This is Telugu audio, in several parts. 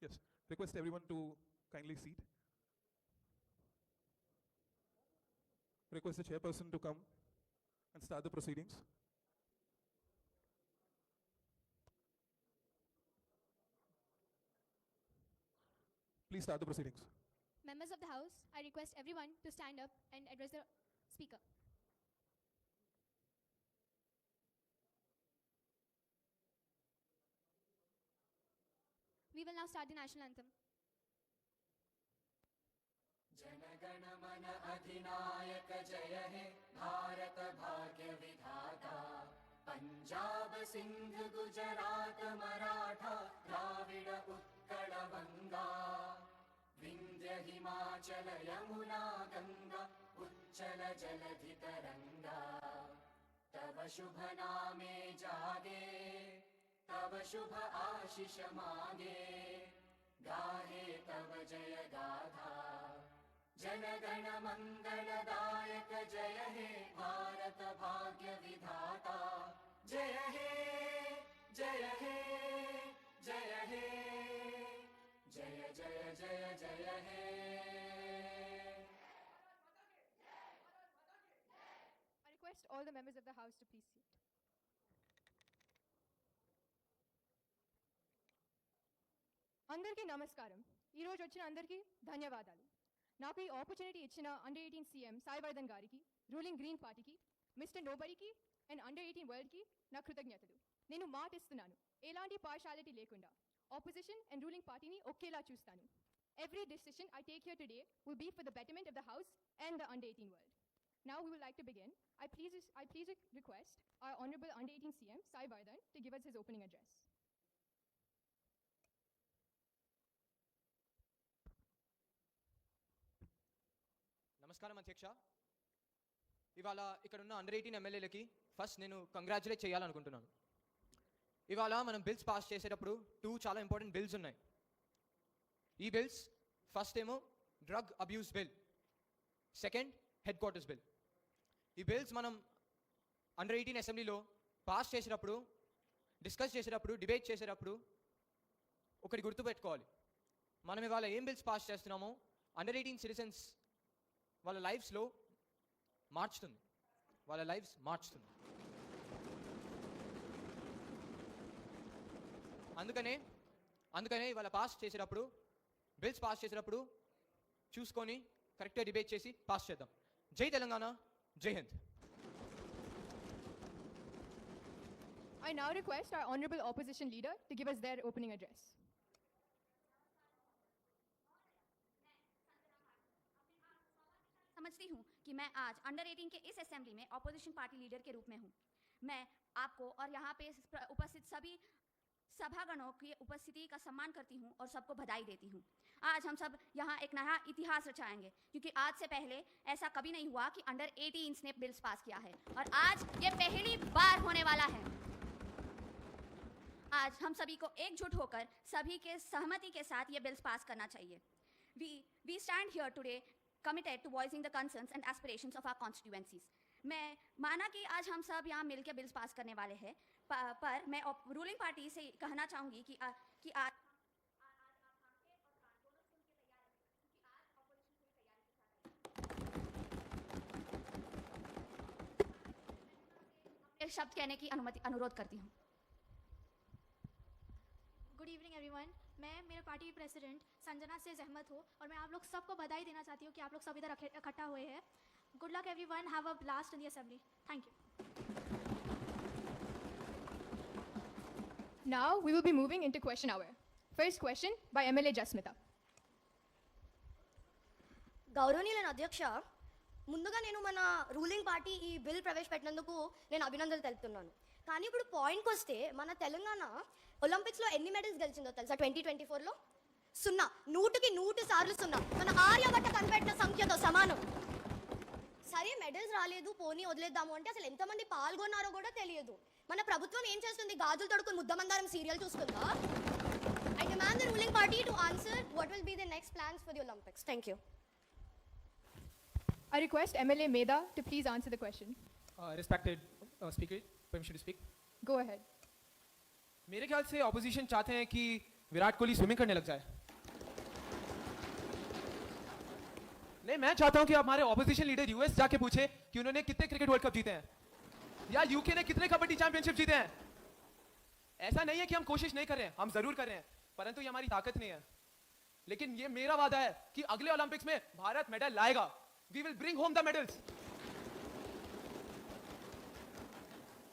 Yes, request everyone to kindly seat. Request the chairperson to come and start the proceedings. Please start the proceedings. Members of the House, I request everyone to stand up and address the Speaker. We will now start the national anthem. Jana Gana Mana अधिनायक जय हे भारत भाग्य विधाता। पंजाब सिंध गुजरात मराठा द्राविड उत्कल विंध्य हिमाचल यमुना गंगा उच्चल जलधि तरंगा तव शुभ नामे जागे तव शुभ आशीष मागे गाहे तव जय गाथा। जनगण मंगलदायक जय हे भारत भाग्य विधाता। जय हे जय हे जय हे। जय जय जय जय हे। Request all the members of the House to please seat. అందరికీ నమస్కారం ఈరోజు వచ్చిన అందరికీ ధన్యవాదాలు నాకు ఈ ఆపర్చునిటీ ఇచ్చిన అండర్ ఎయిటీన్ సీఎం సాయివర్ధన్ గారికి రూలింగ్ గ్రీన్ పార్టీకి మిస్టర్ నోబడికి అండ్ అండర్ ఎయిటీన్ వరల్డ్కి నా కృతజ్ఞతలు నేను మాట ఇస్తున్నాను ఎలాంటి పార్షాలిటీ లేకుండా ఆపోజిషన్ అండ్ రూలింగ్ పార్టీని ఒకేలా చూస్తాను every decision I take here today will be for the betterment of the house and the under eighteen world Now we would like to begin. I please, I please request our Honorable Under 18 CM, Sai Vardhan, to give us his opening address. నమస్కారం అధ్యక్ష. ఇవాళ ఇక్కడ ఉన్న అండర్ ఎయిటీన్ ఎమ్మెల్యేలకి ఫస్ట్ నేను కంగ్రాచులేట్ చేయాలనుకుంటున్నాను. ఇవాళ మనం బిల్స్ పాస్ చేసేటప్పుడు టూ చాలా ఇంపార్టెంట్ బిల్స్ ఉన్నాయి. ఈ బిల్స్ ఫస్ట్ ఏమో drug abuse bill second headquarters bill ఈ బిల్స్ మనం అండర్ ఎయిటీన్ అసెంబ్లీలో పాస్ చేసేటప్పుడు డిస్కస్ చేసేటప్పుడు డిబేట్ చేసేటప్పుడు ఒకటి గుర్తుపెట్టుకోవాలి. మనం ఇవాళ ఏం బిల్స్ పాస్ చేస్తున్నామో అండర్ ఎయిటీన్ సిటిజన్స్ వాళ్ళ లైఫ్స్లో మార్చుతుంది. వాళ్ళ లైఫ్స్ మార్చుతుంది. అందుకనే అందుకనే ఇవాళ పాస్ చేసేటప్పుడు బిల్స్ పాస్ చేసేటప్పుడు చూసుకొని కరెక్ట్గా డిబేట్ చేసి పాస్ చేద్దాం. జై తెలంగాణ జై Hind. I now request our Honorable Opposition Leader to give us their opening address. समझती हूँ कि मैं आज अंडर 18 के इस असेंबली में ऑपोजिशन पार्टी लीडर के रूप में हूँ। मैं आपको और यहाँ पे उपस्थित सभी सभागणों की उपस्थिति का सम्मान करती हूँ और सबको बधाई देती हूँ। आज हम सब यहाँ एक नया इतिहास रचाएँगे, क्योंकि आज से पहले ऐसा कभी नहीं हुआ कि अंडर 18 ने बिल्स पास किया है, और आज ये पहली बार होने वाला है। आज हम सभी को एकजुट होकर सभी के सहमति के साथ ये बिल्स पास करना चाहिए। We we stand here today committed to voicing the concerns and aspirations of our constituencies. मैं माना कि आज हम सब यहाँ मिलकर बिल्स पास करने वाले हैं पर मैं रूलिंग पार्टी से कहना चाहूँगी कि आ, कि आज शब्द कहने की अनुमति अनुरोध करती हूँ। गुड इवनिंग एवरीवन मैं मेरे पार्टी की प्रेसिडेंट संजना से जहमत हूँ और मैं आप लोग सबको बधाई देना चाहती हूँ कि आप लोग सब इधर इकट्ठे- इकट्ठा हुए हैं good luck everyone have a blast in the assembly thank you Now we will be moving into question hour. First question by MLA Jasmita. గౌరవనీయులైన అధ్యక్ష ముందుగా నేను మన రూలింగ్ పార్టీ ఈ బిల్ ప్రవేశపెట్టినందుకు నేను అభినందనలు తెలుపుతున్నాను కానీ ఇప్పుడు పాయింట్కి వస్తే మన తెలంగాణ ఒలింపిక్స్లో ఎన్ని మెడల్స్ గెలిచిందో తెలుసా ట్వంటీ ట్వంటీ ఫోర్లో? సున్నా. నూటికి నూటి సార్లు సున్నా. మన ఆర్యభట్ట కనిపెట్టిన సంఖ్యతో సమానం. సరే మెడల్స్ రాలేదు పోనీ వదిలేద్దాము అంటే అసలు ఎంతమంది పాల్గొన్నారో కూడా తెలియదు. మన ప్రభుత్వం ఏం చేస్తుంది? గాజులు తొడుకుని ముద్దమందారం serial చూస్తుందా? I demand the ruling party to answer what will be the next plans for the Olympics thank you I request MLA Meda to please answer the question. Uh, respected uh, speaker, permission to speak. Go ahead. मेरे ख्याल से ऑपोजिशन चाहते हैं कि विराट कोहली स्विमिंग करने लग जाए। नहीं, मैं चाहता हूँ कि हमारे ऑपोजिशन लीडर यूएस जाके पूछे कि उन्होंने कितने क्रिकेट वर्ल्ड कप जीते हैं। या यूके ने कितने कबड्डी चैंपियनशिप जीते हैं। ऐसा नहीं है कि हम कोशिश नहीं कर रहे हैं, हम ज़रूर कर रहे हैं, परंतु ये हमारी ताकत नहीं है। लेकिन ये मेरा वादा है कि अगले ओलंपिक्स में भारत मेडल लाएगा। We will bring home the medals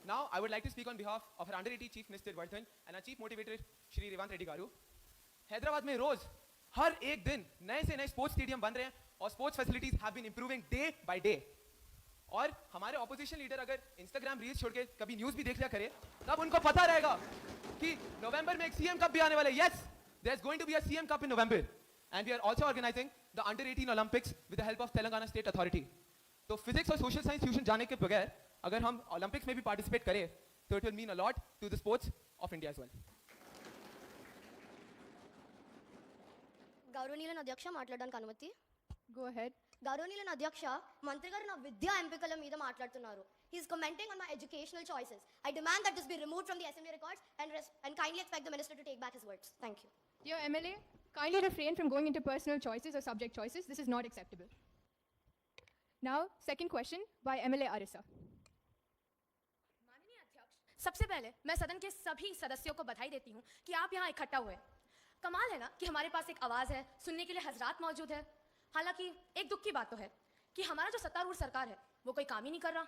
Now, I would like to speak on behalf of our under 18 chief, Mr. Vardhan, and our chief motivator, Shri Revant Reddy Garu. Hyderabad में रोज हर एक दिन नए से नए स्पोर्ट्स स्टेडियम बन रहे हैं और sports facilities have been improving day by day और हमारे ऑपोजिशन लीडर अगर इंस्टाग्राम रील्स छोड़ के कभी न्यूज भी देख लिया करे तब उनको पता रहेगा कि नवंबर में एक सीएम कप भी आने वाला है yes there is going to be a CM cup in November and we are also organising the under 18 Olympics with the help of Telangana state authority तो फिजिक्स और सोशल साइंस ट्यूशन जाने के बगैर अगर हम ओलंपिक्स में भी पार्टिसिपेट करें तो it will mean a lot to the sports of India as well గౌరవనీయులైన అధ్యక్ష మాట్లాడడానికి అనుమతి Go ahead. గౌరవనీయులైన అధ్యక్ష మంత్రి గారు నా విద్యా ఎంపికల మీద మాట్లాడుతున్నారు he's commenting on my educational choices I demand that this be remove from the assembly records and and kindly expect the minister to take back his words thank you Dear MLA, kindly refrain from going into personal choices or subject choices. This is not acceptable. Now, second question by MLA Arisa. सबसे पहले मैं सदन के सभी सदस्यों को बधाई देती हूँ कि आप यहाँ इकट्ठा हुए कमाल है ना कि हमारे पास एक आवाज़ है, सुनने के लिए हजरात मौजूद है। हालाँकि एक दुख की बात तो है कि हमारा जो सत्तारूढ़ सरकार है, वो कोई काम ही नहीं कर रहा।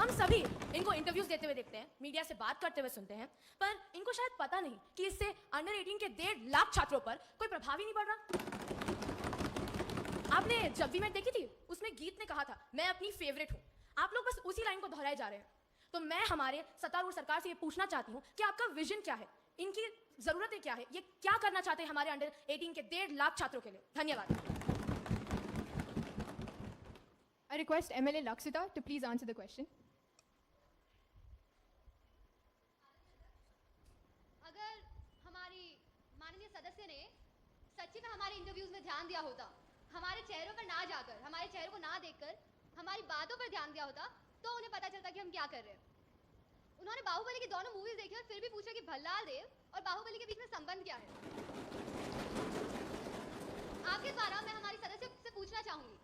हम सभी इनको इंटरव्यूज़ देते हुए देखते हैं मीडिया से बात करते हुए सुनते हैं, पर इनको शायद पता नहीं कि इससे अंडर 18 के डेढ़ लाख छात्रों पर कोई प्रभाव ही नहीं पड़ रहा। आपने जब भी मैं देखी थी, उसमें गीत ने कहा था, मैं अपनी फेवरेट हूँ। आप लोग बस उसी लाइन को दोहराए जा रहे हैं। तो मैं हमारे सत्तारूढ़ सरकार से ये पूछना चाहती हूँ कि आपका विजन क्या है? इनकी जरूरतें क्या है? ये क्या करना चाहते हैं हमारे अंडर 18 के डेढ़ लाख छात्रों के लिए? धन्यवाद। I request MLA Laksita to please answer the question. अगर हमारी माननीय सदस्य ने सच्ची में हमारे इंटरव्यूज़ में ध्यान दिया होता हमारे चेहरों पर ना जाकर हमारे चेहरों को ना देखकर हमारी बातों पर ध्यान दिया होता तो उन्हें पता चलता कि हम क्या कर रहे हैं। उन्होंने बाहुबली की दोनों मूवीज़ देखी और फिर भी पूछा कि भल्लाल देव और बाहुबली के बीच में संबंध क्या है? आपके द्वारा मैं हमारी सदस्य से पूछना चाहूँगी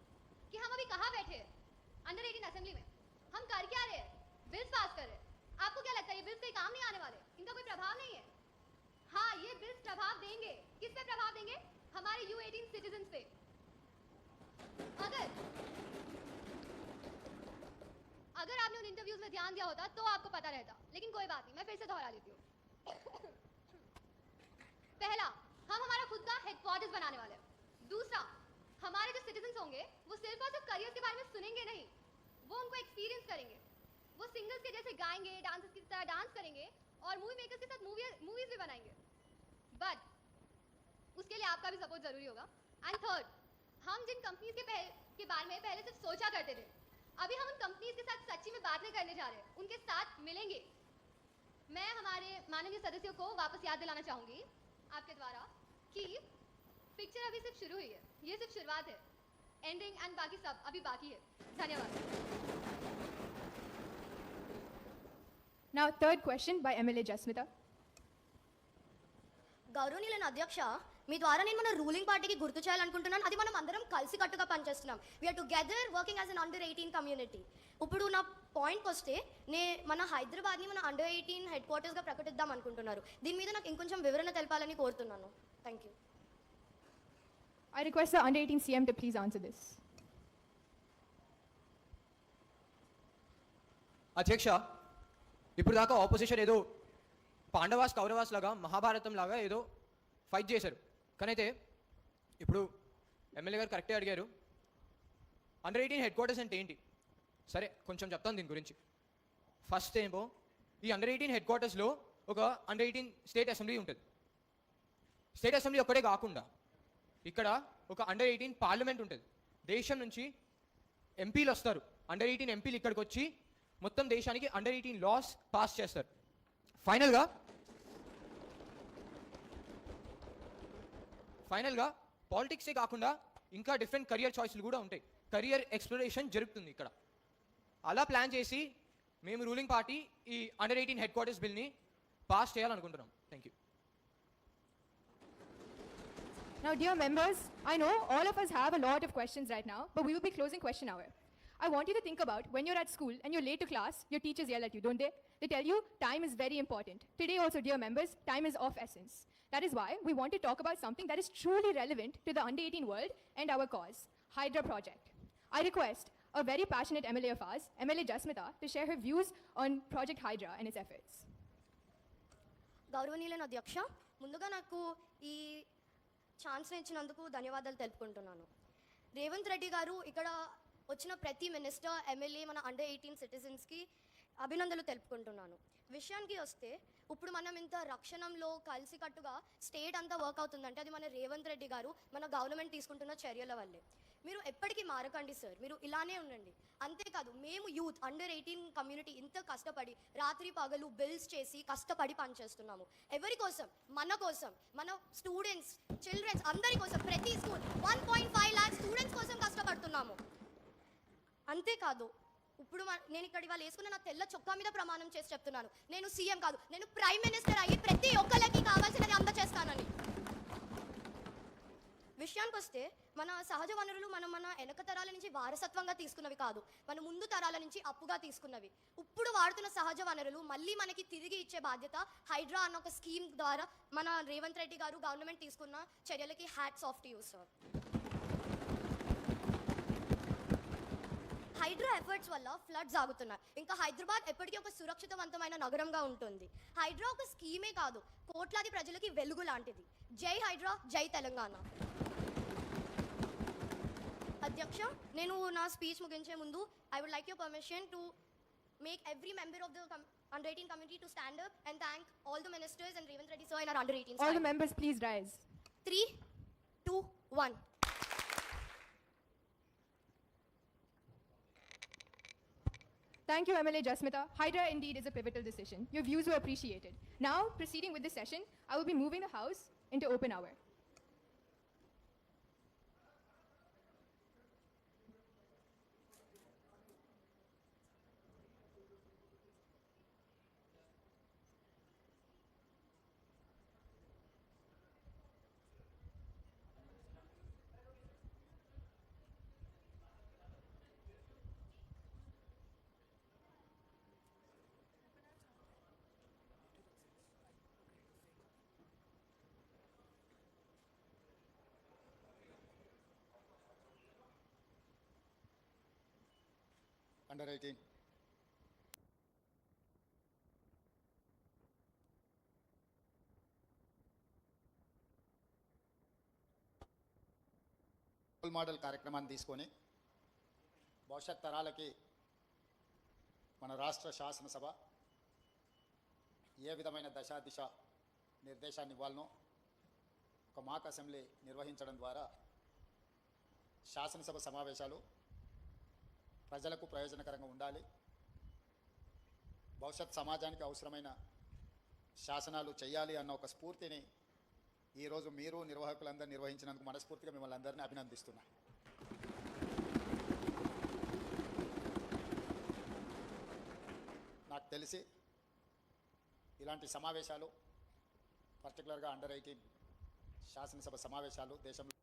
कि हम अभी कहाँ बैठे हैं? अंडर 18 असेंबली में। हम कर क्या रहे हैं? बिल्स पास कर रहे हैं। आपको क्या लगता है ये बिल्स कोई काम नहीं आने वाले? इनका कोई प्रभाव नहीं है? हाँ ये बिल्स प्रभाव देंगे। किस पे प्रभाव देंगे? हमारे यू एटीन सिटीजन पे। अगर अगर आपने उन इंटरव्यूज़ में ध्यान दिया होता तो आपको पता रहता। लेकिन कोई बात नहीं, मैं फिर से दोहरा लेती हूँ। पहला, हम हमारा खुद का हेडक्वार्टर्स बनाने वाले दूसरा, हमारे जो सिटीजन होंगे, वो सिर्फ़ और सिर्फ़ करियर के बारे में सुनेंगे नहीं। वो उनको एक्सपीरियंस करेंगे। वो सिंगर्स के जैसे गाएँगे डांसर्स की तरह डांस करेंगे और मूवी मेकर्स के साथ मूवी मूवीज़ भी बनाएँगे। बट उसके लिए आपका भी सपोर्ट ज़रूरी होगा। एंड थर्ड हम जिन कंपनीज़ के पहले के बारे में पहले सिर्फ़ सोचा करते थे अभी हम उन कंपनीज़ के साथ सच्ची में बातें करने जा रहे हैं। उनके साथ मिलेंगे। मैं हमारे माननीय सदस्यों को वापस याद दिलाना चाहूँगी आपके द्वारा कि पिक्चर अभी सिर्फ़ शुरू हुई है। ये सिर्फ़ शुरुआत है। एंडिंग एंड बाकी सब अभी बाकी है। धन्यवाद। Now third question by MLA Jasmita गौरवनीलन अध्यक्ष మీ ద్వారా నేను మన రూలింగ్ పార్టీకి గుర్తు చేయాలనుకుంటున్నాను. అది మనం అందరం కలిసి కట్టుగా పనిచేస్తున్నాం. We are together working as an under eighteen community ఇప్పుడు నా పాయింట్కి వస్తే నే మన హైదరాబాద్ని మన అండర్ ఎయిటీన్ హెడ్ క్వార్టర్స్గా ప్రకటిద్దాం అనుకుంటున్నారు. దీని మీద నాకు ఇంకొంచెం వివరణ తెలపాలని కోరుతున్నాను. Thank you I request the under 18 CM to please answer this. అధ్యక్ష ఇప్పుడు దాకా ఆపోజిషన్ ఏదో పాండవాస్ కౌరవాస్ లాగా మహాభారతం లాగా ఏదో ఫైట్ చేశారు. కానీ అయితే ఇప్పుడు ఎమ్మెల్యే గారు కరెక్టే అడిగారు. అండర్ ఎయిటీన్ హెడ్ క్వార్టర్స్ అంటే ఏంటి? సరే కొంచెం చెప్తాను దీని గురించి. ఫస్ట్ ఏమో ఈ అండర్ ఎయిటీన్ హెడ్ క్వార్టర్స్లో ఒక అండర్ ఎయిటీన్ స్టేట్ అసెంబ్లీ ఉంటుంది. స్టేట్ అసెంబ్లీ ఒక్కటే కాకుండా ఇక్కడ ఒక అండర్ ఎయిటీన్ పార్లమెంట్ ఉంటుంది. దేశం నుంచి ఎంపీలు వస్తారు. అండర్ ఎయిటీన్ ఎంపీలు ఇక్కడికి వచ్చి మొత్తం దేశానికి అండర్ ఎయిటీన్ లాస్ పాస్ చేస్తారు. ఫైనల్గా ఫైనల్గా పాలిటిక్సే కాకుండా ఇంకా డిఫరెంట్ కెరియర్ చాయిస్లు కూడా ఉంటాయి. కెరియర్ ఎక్స్ప్లోరేషన్ జరుగుతుంది ఇక్కడ. అలా ప్లాన్ చేసి మేము రూలింగ్ పార్టీ ఈ అండర్ ఎయిటీన్ హెడ్ క్వార్టర్స్ బిల్ని పాస్ చేయాలనుకుంటున్నాం. Thank you. Now, dear members, I know all of us have a lot of questions right now, but we will be closing question hour. I want you to think about when you're at school and you're late to class, your teachers yell at you, don't they? They tell you time is very important. Today, also, dear members, time is of essence. That is why we want to talk about something that is truly relevant to the under 18 world and our cause Hydra Project. I request a very passionate MLA of ours, MLA Jasmita, to share her views on Project Hydra and its efforts. గౌరవనీయులైన అధ్యక్ష ముందుగా నాకు ఈ ఛాన్స్ ఇచ్చినందుకు ధన్యవాదాలు తెలుపుకుంటున్నాను రేవంత్ రెడ్డి గారు ఇక్కడ వచ్చిన ప్రతి మినిస్టర్ ఎమ్మెల్యే మన అండర్ ఎయిటీన్ సిటిజన్స్కి అభినందనలు తెలుపుకుంటున్నాను. విషయానికి వస్తే ఇప్పుడు మనం ఇంత రక్షణంలో కలిసికట్టుగా స్టేట్ అంతా వర్క్ అవుతుందంటే అది మన రేవంత్ రెడ్డి గారు మన గవర్నమెంట్ తీసుకుంటున్న చర్యల వల్లే. మీరు ఎప్పటికీ మారకండి సార్ మీరు ఇలానే ఉండండి. అంతేకాదు మేము యూత్ అండర్ ఎయిటీన్ కమ్యూనిటీ ఇంత కష్టపడి రాత్రి పగలు బిల్స్ చేసి కష్టపడి పనిచేస్తున్నాము. ఎవరి కోసం? మన కోసం. మన స్టూడెంట్స్ చిల్డ్రన్స్ అందరి కోసం ప్రతి school one point five lakhs students కోసం కష్టపడుతున్నాము అంతేకాదు ఇప్పుడు నేను ఇక్కడ ఇవాళ వేసుకున్న నా తెల్ల చొక్కా మీద ప్రమాణం చేసి చెప్తున్నాను. నేను సీఎం కాదు నేను ప్రైమ్ మినిస్టర్ అయ్యి ప్రతి ఒక్కరికి కావాల్సినది అందచేస్తానని. విషయానికి వస్తే మన సహజ వనరులు మనం మన వెనక తరాల నుంచి వారసత్వంగా తీసుకున్నవి కాదు మన ముందు తరాల నుంచి అప్పుగా తీసుకున్నవి. ఇప్పుడు వాడుతున్న సహజ వనరులు మళ్ళీ మనకి తిరిగి ఇచ్చే బాధ్యత హైడ్రా అన్న ఒక స్కీమ్ ద్వారా మన రేవంత్ రెడ్డి గారు గవర్నమెంట్ తీసుకున్న చర్యలకి hats off to you sir HYDRAA efforts వల్ల ఫ్లడ్స్ ఆగుతున్నాయి. ఇంకా హైదరాబాద్ ఎప్పటికీ ఒక సురక్షితవంతమైన నగరంగా ఉంటుంది. హైడ్రా ఒక స్కీమే కాదు కోట్లాది ప్రజలకి వెలుగు లాంటిది. జై హైడ్రా జై తెలంగాణ. అధ్యక్ష నేను నా స్పీచ్ ముగించే ముందు I would like your permission to make every member of the under eighteen community to stand up and thank all the ministers and Revanth Reddy sir and under eighteen All the members, please rise. Three two one Thank you, MLA Jasmita. Hydra indeed is a pivotal decision. Your views were appreciated. Now, proceeding with this session, I will be moving the House into open hour. Under eighteen role model కార్యక్రమాన్ని తీసుకొని భవిష్యత్ తరాలకి మన రాష్ట్ర శాసనసభ ఏ విధమైన దశా దిశ నిర్దేశాన్ని ఇవ్వాలనో ఒక మాక్ అసెంబ్లీ నిర్వహించడం ద్వారా శాసనసభ సమావేశాలు ప్రజలకు ప్రయోజనకరంగా ఉండాలి. భవిష్యత్ సమాజానికి అవసరమైన శాసనాలు చేయాలి అన్న ఒక స్ఫూర్తిని ఈరోజు మీరు నిర్వాహకులందరూ నిర్వహించినందుకు మనస్ఫూర్తిగా మిమ్మల్ని అందరినీ అభినందిస్తున్నా. నాకు తెలిసి ఇలాంటి సమావేశాలు పర్టికులర్గా అండర్ ఎయిటీన్ శాసనసభ సమావేశాలు దేశంలో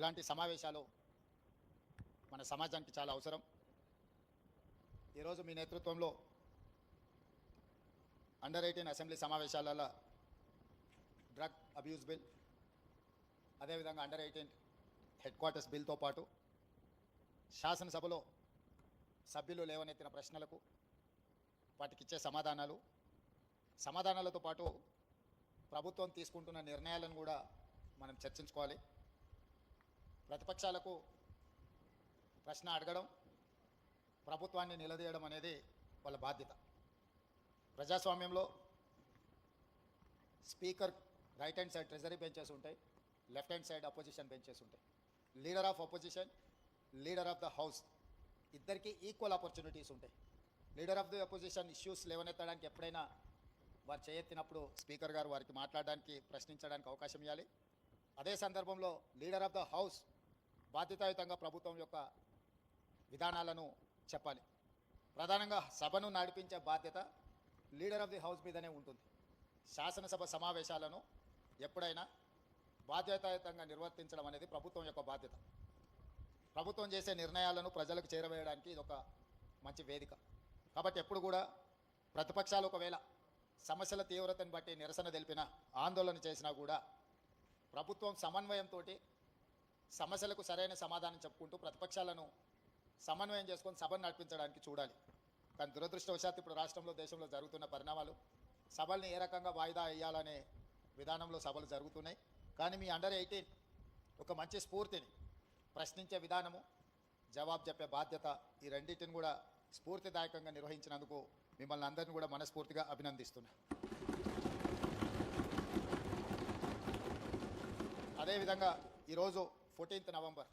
ఇలాంటి సమావేశాలు మన సమాజానికి చాలా అవసరం. ఈరోజు మీ నేతృత్వంలో అండర్ ఎయిటీన్ అసెంబ్లీ సమావేశాలలో డ్రగ్ అబ్యూస్ బిల్ అదేవిధంగా అండర్ ఎయిటీన్ హెడ్ క్వార్టర్స్ బిల్తో పాటు శాసనసభలో సభ్యులు లేవనెత్తిన ప్రశ్నలకు వాటికి ఇచ్చే సమాధానాలు సమాధానాలతో పాటు ప్రభుత్వం తీసుకుంటున్న నిర్ణయాలను కూడా మనం చర్చించుకోవాలి. ప్రతిపక్షాలకు ప్రశ్న అడగడం ప్రభుత్వాన్ని నిలదీయడం అనేది వాళ్ళ బాధ్యత. ప్రజాస్వామ్యంలో speaker right hand side treasury benches ఉంటాయి left hand side opposition benches ఉంటాయి. Leader of opposition leader of the house ఇద్దరికీ ఈక్వల్ ఆపర్చునిటీస్ ఉంటాయి. Leader of the opposition issues లేవనెత్తడానికి ఎప్పుడైనా వారు చేయెత్తినప్పుడు స్పీకర్ గారు వారికి మాట్లాడడానికి ప్రశ్నించడానికి అవకాశం ఇవ్వాలి అదే సందర్భంలో లీడర్ ఆఫ్ ద హౌస్ బాధ్యతాయుతంగా ప్రభుత్వం యొక్క విధానాలను చెప్పాలి. ప్రధానంగా సభను నడిపించే బాధ్యత లీడర్ ఆఫ్ ది హౌస్ మీదనే ఉంటుంది. శాసనసభ సమావేశాలను ఎప్పుడైనా బాధ్యతాయుతంగా నిర్వర్తించడం అనేది ప్రభుత్వం యొక్క బాధ్యత. ప్రభుత్వం చేసే నిర్ణయాలను ప్రజలకు చేరవేయడానికి ఇది ఒక మంచి వేదిక. కాబట్టి ఎప్పుడు కూడా ప్రతిపక్షాలు ఒకవేళ సమస్యల తీవ్రతను బట్టి నిరసన తెలిపినా ఆందోళన చేసినా కూడా ప్రభుత్వం సమన్వయంతో సమస్యలకు సరైన సమాధానం చెప్పుకుంటూ ప్రతిపక్షాలను సమన్వయం చేసుకొని సభను నడిపించడానికి చూడాలి. కానీ దురదృష్టవశాత్తు ఇప్పుడు రాష్ట్రంలో దేశంలో జరుగుతున్న పరిణామాలు సభల్ని ఏ రకంగా వాయిదా వేయాలనే విధానంలో సభలు జరుగుతున్నాయి. కానీ మీ అండర్ ఎయిటీన్ ఒక మంచి స్ఫూర్తిని ప్రశ్నించే విధానము జవాబు చెప్పే బాధ్యత ఈ రెండింటిని కూడా స్ఫూర్తిదాయకంగా నిర్వహించినందుకు మిమ్మల్ని అందరిని కూడా మనస్ఫూర్తిగా అభినందిస్తున్నా. అదేవిధంగా ఈరోజు ఫోర్టీన్త్ నవంబర్.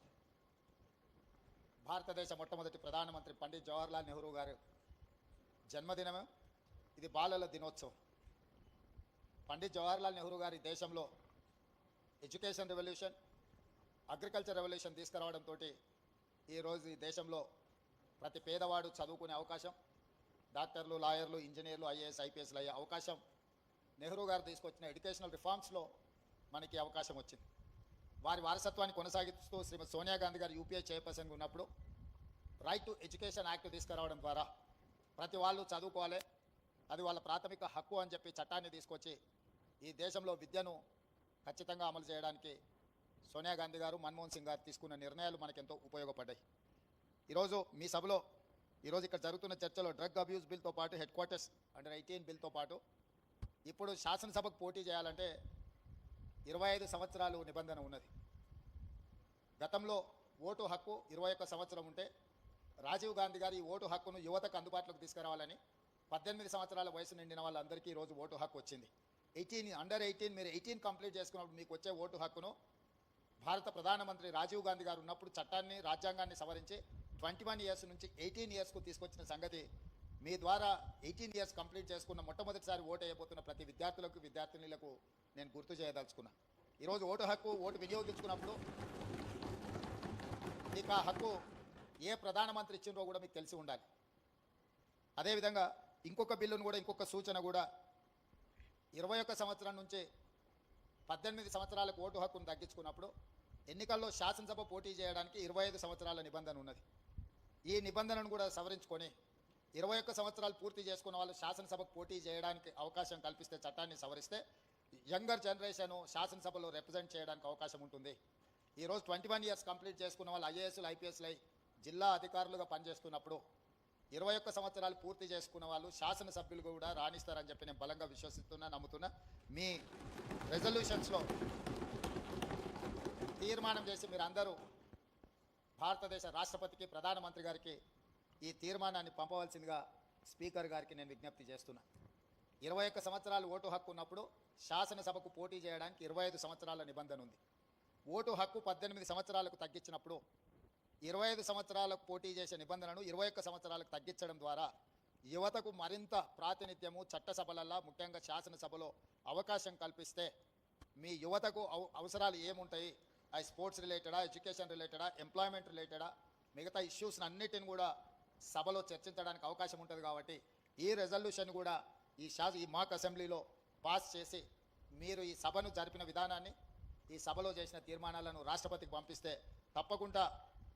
భారతదేశ మొట్టమొదటి ప్రధానమంత్రి పండిత్ జవహర్లాల్ నెహ్రూ గారు జన్మదినమే. ఇది బాలల దినోత్సవం. పండిత్ జవహర్లాల్ నెహ్రూ గారి దేశంలో ఎడ్యుకేషన్ రెవల్యూషన్ అగ్రికల్చర్ రెవల్యూషన్ తీసుకురావడంతో ఈరోజు ఈ దేశంలో ప్రతి పేదవాడు చదువుకునే అవకాశం డాక్టర్లు లాయర్లు ఇంజనీర్లు ఐఏఎస్ ఐపీఎస్లు అయ్యే అవకాశం నెహ్రూ గారు తీసుకొచ్చిన ఎడ్యుకేషనల్ రిఫార్మ్స్లో మనకి అవకాశం వచ్చింది. వారి వారసత్వాన్ని కొనసాగిస్తూ శ్రీమతి సోనియా గాంధీ గారు యూపీఐ చైర్పర్సన్గా ఉన్నప్పుడు రైట్ టు ఎడ్యుకేషన్ యాక్ట్ తీసుకురావడం ద్వారా ప్రతి వాళ్ళు చదువుకోవాలి. అది వాళ్ళ ప్రాథమిక హక్కు అని చెప్పి చట్టాన్ని తీసుకొచ్చి ఈ దేశంలో విద్యను ఖచ్చితంగా అమలు చేయడానికి సోనియా గాంధీ గారు మన్మోహన్ సింగ్ గారు తీసుకున్న నిర్ణయాలు మనకెంతో ఉపయోగపడ్డాయి. ఈరోజు మీ సభలో ఈరోజు ఇక్కడ జరుగుతున్న చర్చలో డ్రగ్ అబ్యూస్ బిల్తో పాటు హెడ్ క్వార్టర్స్ అండర్ ఎయిటీన్ బిల్తో పాటు ఇప్పుడు శాసనసభకు పోటీ చేయాలంటే ఇరవై ఐదు సంవత్సరాలు నిబంధన ఉన్నది. గతంలో ఓటు హక్కు ఇరవై ఒక్క సంవత్సరం ఉంటే రాజీవ్ గాంధీ గారి ఓటు హక్కును యువతకు అందుబాటులోకి తీసుకురావాలని పద్దెనిమిది సంవత్సరాల వయసు నిండిన వాళ్ళందరికీ ఈరోజు ఓటు హక్కు వచ్చింది. ఎయిటీన్ అండర్ ఎయిటీన్ మీరు ఎయిటీన్ కంప్లీట్ చేసుకున్నప్పుడు మీకు వచ్చే ఓటు హక్కును భారత ప్రధానమంత్రి రాజీవ్ గాంధీ గారు ఉన్నప్పుడు చట్టాన్ని రాజ్యాంగాన్ని సవరించి ట్వంటీ వన్ ఇయర్స్ నుంచి ఎయిటీన్ ఇయర్స్కు తీసుకొచ్చిన సంగతి మీ ద్వారా ఎయిటీన్ ఇయర్స్ కంప్లీట్ చేసుకున్న మొట్టమొదటిసారి ఓటు అయిపోతున్న ప్రతి విద్యార్థులకు విద్యార్థినులకు నేను గుర్తు చేయదలుచుకున్నా. ఈరోజు ఓటు హక్కు ఓటు వినియోగించుకున్నప్పుడు మీకు ఆ హక్కు ఏ ప్రధానమంత్రి ఇచ్చిండ్రో కూడా మీకు తెలిసి ఉండాలి. అదేవిధంగా ఇంకొక బిల్లును కూడా ఇంకొక సూచన కూడా ఇరవై ఒక్క సంవత్సరం నుంచి పద్దెనిమిది సంవత్సరాలకు ఓటు హక్కును తగ్గించుకున్నప్పుడు ఎన్నికల్లో శాసనసభ పోటీ చేయడానికి ఇరవై ఐదు సంవత్సరాల నిబంధన ఉన్నది. ఈ నిబంధనను కూడా సవరించుకొని ఇరవై ఒక్క సంవత్సరాలు పూర్తి చేసుకున్న వాళ్ళు శాసనసభకు పోటీ చేయడానికి అవకాశం కల్పిస్తే చట్టాన్ని సవరిస్తే యంగర్ జనరేషన్ శాసనసభలో రిప్రజెంట్ చేయడానికి అవకాశం ఉంటుంది. ఈరోజు ట్వంటీ వన్ ఇయర్స్ కంప్లీట్ చేసుకున్న వాళ్ళు ఐఏఎస్లు ఐపీఎస్లు జిల్లా అధికారులుగా పనిచేస్తున్నప్పుడు ఇరవై ఒక్క సంవత్సరాలు పూర్తి చేసుకున్న వాళ్ళు శాసనసభ్యులు కూడా రాణిస్తారని చెప్పి నేను బలంగా విశ్వసిస్తున్నా నమ్ముతున్నా. మీ రెజల్యూషన్స్లో తీర్మానం చేసి మీరు అందరూ భారతదేశ రాష్ట్రపతికి ప్రధానమంత్రి గారికి ఈ తీర్మానాన్ని పంపవలసిందిగా స్పీకర్ గారికి నేను విజ్ఞప్తి చేస్తున్నా. ఇరవై ఒక్క సంవత్సరాలు ఓటు హక్కు ఉన్నప్పుడు శాసనసభకు పోటీ చేయడానికి ఇరవై ఐదు సంవత్సరాల నిబంధన ఉంది. ఓటు హక్కు పద్దెనిమిది సంవత్సరాలకు తగ్గించినప్పుడు ఇరవై ఐదు సంవత్సరాలకు పోటీ చేసే నిబంధనను ఇరవై ఒక్క సంవత్సరాలకు తగ్గించడం ద్వారా యువతకు మరింత ప్రాతినిధ్యము చట్టసభలల్లో ముఖ్యంగా శాసనసభలో అవకాశం కల్పిస్తే మీ యువతకు అవసరాలు ఏముంటాయి? అవి స్పోర్ట్స్ రిలేటెడా ఎడ్యుకేషన్ రిలేటెడా ఎంప్లాయ్మెంట్ రిలేటెడా? మిగతా ఇష్యూస్ అన్నిటిని కూడా సభలో చర్చించడానికి అవకాశం ఉంటుంది కాబట్టి ఈ రెజల్యూషన్ కూడా ఈ శాస ఈ మాక్ అసెంబ్లీలో పాస్ చేసి మీరు ఈ సభను జరిపిన విధానాన్ని ఈ సభలో చేసిన తీర్మానాలను రాష్ట్రపతికి పంపిస్తే తప్పకుండా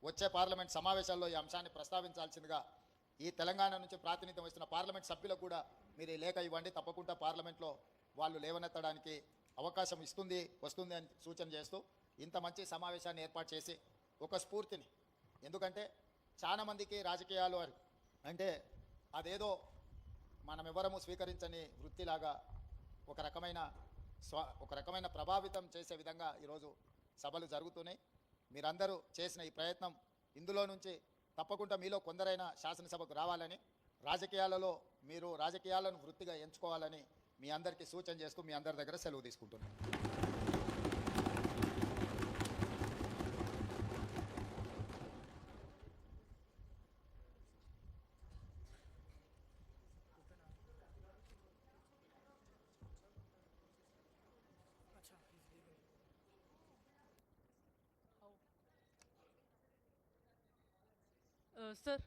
వచ్చే పార్లమెంట్ సమావేశాల్లో ఈ అంశాన్ని ప్రస్తావించాల్సిందిగా ఈ తెలంగాణ నుంచి ప్రాతినిధ్యం వస్తున్న పార్లమెంట్ సభ్యులకు కూడా మీరు ఈ లేఖ ఇవ్వండి. తప్పకుండా పార్లమెంట్లో వాళ్ళు లేవనెత్తడానికి అవకాశం ఇస్తుంది వస్తుంది అని సూచన చేస్తూ ఇంత మంచి సమావేశాన్ని ఏర్పాటు చేసి ఒక స్ఫూర్తిని. ఎందుకంటే చాలామందికి రాజకీయాలు అంటే అదేదో మనం ఎవరము స్వీకరించని వృత్తిలాగా ఒక రకమైన స్వ ఒక రకమైన ప్రభావితం చేసే విధంగా ఈరోజు సభలు జరుగుతున్నాయి. మీరందరూ చేసిన ఈ ప్రయత్నం ఇందులో నుంచి తప్పకుండా మీలో కొందరైనా శాసనసభకు రావాలని రాజకీయాలలో మీరు రాజకీయాలను వృత్తిగా ఎంచుకోవాలని మీ అందరికీ సూచన చేస్తూ మీ అందరి దగ్గర సెలవు తీసుకుంటున్నాను. Uh, sir,